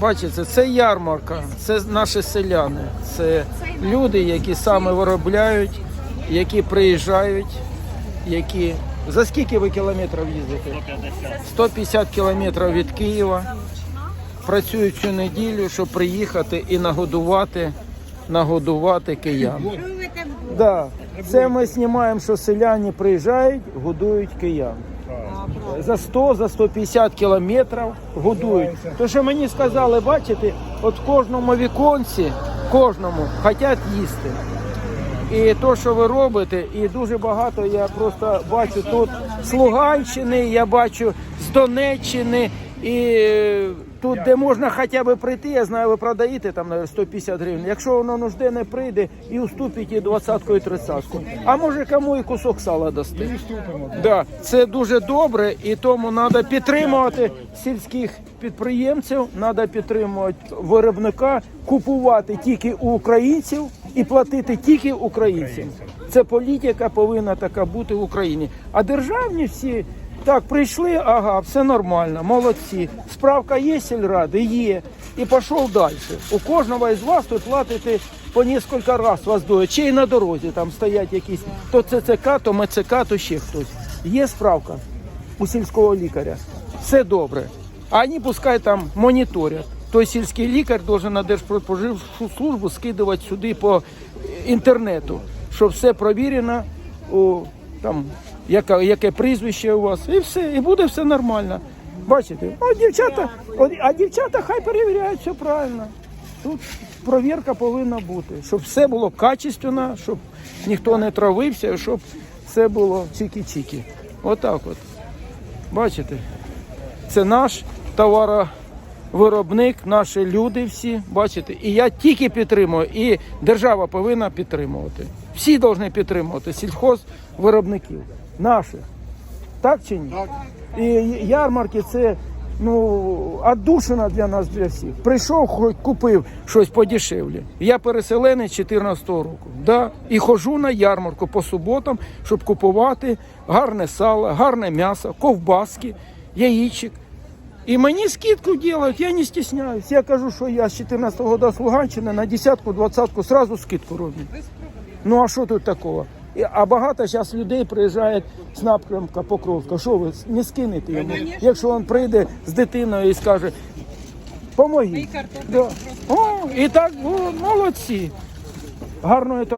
Бачите, це ярмарка, це наші селяни, це люди, які саме виробляють, які приїжджають, які. За скільки ви кілометрів їздите? 150 кілометрів від Києва. Працюють цю неділю, щоб приїхати і нагодувати, нагодувати киян. Да. Це ми знімаємо, що селяни приїжджають, годують киян. За 100, за 150 кілометрів годують. То, що мені сказали, бачите, от кожному віконці, кожному хочуть їсти. І то, що ви робите, і дуже багато я просто бачу тут з Луганщини, я бачу з Донеччини. І е, тут, де можна хоча б прийти, я знаю, ви продаєте там 150 гривень. Якщо воно нужде не прийде, і уступіть і 20 і 30 А може кому і кусок сала дасти. Да, це дуже добре, і тому треба підтримувати сільських підприємців, треба підтримувати виробника, купувати тільки у українців і платити тільки українцям. Це політика повинна така бути в Україні. А державні всі так прийшли, ага, все нормально, молодці. Справка є сільради, є. І пішов далі. У кожного із вас тут платите по кілька разів вас доють. Чи й на дорозі там стоять якісь то ЦЦК, то МЦК, то ще хтось. Є справка у сільського лікаря. Все добре. А вони пускай там моніторять. Той сільський лікар должен на Держпродспоживслужбу скидувати сюди по інтернету, щоб все провірено, у, там, яке, яке прізвище у вас, і все, і буде все нормально. Бачите, а дівчата, а дівчата хай перевіряють все правильно. Тут провірка повинна бути, щоб все було качественно, щоб ніхто не травився, щоб все було чікі-чікі. Отак от. Бачите? Це наш товаровиробник, наші люди всі, бачите. І я тільки підтримую, і держава повинна підтримувати. Всі повинні підтримувати сільхозвиробників наших. Так чи ні? Так. І ярмарки це ну, отдушина для нас, для всіх. Прийшов, хоч купив щось подешевле. Я переселенець 14-го року. Да? І ходжу на ярмарку по суботам, щоб купувати гарне сало, гарне м'ясо, ковбаски, яєчок. І мені скидку делают, я не стесняюсь. Я кажу, що я з 14-го года з Луганщини на десятку, двадцятку сразу скидку роблю. Ну а що тут такого? А багато зараз людей приїжджають з напрямка Покровська. Що ви не скинете йому? Якщо він прийде з дитиною і скаже, помогіть. Да. О, і так о, молодці. Гарної